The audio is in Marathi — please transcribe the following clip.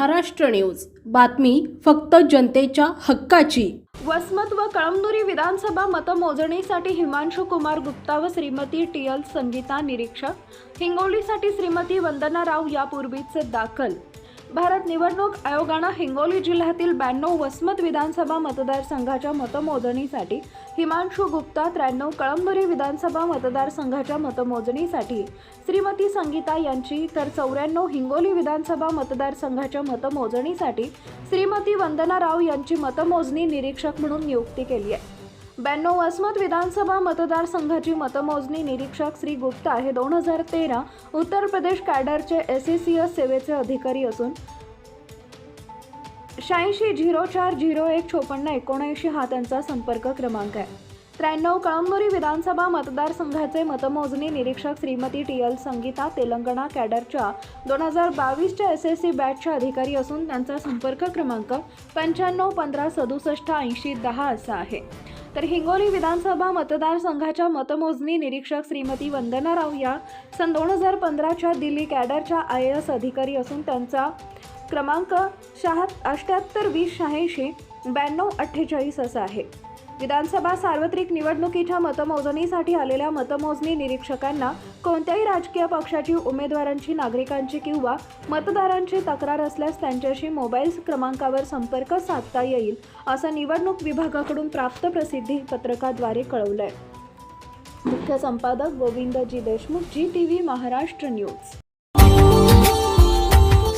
महाराष्ट्र न्यूज. बातमी फक्त जनतेच्या हक्काची. वसमत व कळमनुरी विधानसभा मतमोजणीसाठी हिमांशु कुमार गुप्ता व श्रीमती टी एल संगीता निरीक्षक. हिंगोलीसाठी श्रीमती वंदना राव यापूर्वीच दाखल. भारत निवडणूक आयोगानं हिंगोली जिल्ह्यातील ब्याण्णव वसमत विधानसभा मतदारसंघाच्या मतमोजणीसाठी हिमांशु गुप्ता त्र्याण्णव कळमनुरी विधानसभा मतदारसंघाच्या मतमोजणीसाठी श्रीमती संगीता यांची तर चौऱ्याण्णव हिंगोली विधानसभा मतदारसंघाच्या मतमोजणीसाठी श्रीमती वंदना राव यांची मतमोजणी निरीक्षक म्हणून नियुक्ती केली आहे. ब्याण्णव वसमत विधानसभा मतदारसंघाची मतमोजणी निरीक्षक श्री गुप्ता हे दोन हजार तेरा उत्तर प्रदेश कॅडरचे एस ए सी एस सेवेचे अधिकारी असून शहाऐंशी झिरो चार झिरो एक चोपन्न एकोणऐंशी हा त्यांचा संपर्क क्रमांक आहे. त्र्याण्णव कळमनुरी विधानसभा मतदारसंघाचे मतमोजणी निरीक्षक श्रीमती टी एल संगीता तेलंगणा कॅडरच्या दोन हजार बावीसच्या एस एस सी बॅचच्या अधिकारी असून त्यांचा संपर्क क्रमांक पंच्याण्णव पंधरा सदुसष्ट ऐंशी दहा असा आहे. तर हिंगोली विधानसभा मतदारसंघाच्या मतमोजणी निरीक्षक श्रीमती वंदना राव या सन दोन हजार पंधराच्या दिल्ली कॅडरच्या आय ए एस अधिकारी असून त्यांचा क्रमांक शहात अठ्ठ्याहत्तर वीस शहाऐंशी ब्याण्णव अठ्ठेचाळीस असा आहे. विधानसभा सार्वत्रिक निवडणुकीच्या मतमोजणीसाठी आलेल्या मतमोजणी निरीक्षकांना कोणत्याही राजकीय पक्षाची उमेदवारांची नागरिकांची किंवा मतदारांची तक्रार असल्यास त्यांच्याशी मोबाईल क्रमांकावर संपर्क साधता येईल असं निवडणूक विभागाकडून प्राप्त प्रसिद्धी पत्रकाद्वारे कळवलं आहे मुख्य संपादक Govindji Deshmukh G T V Maharashtra News.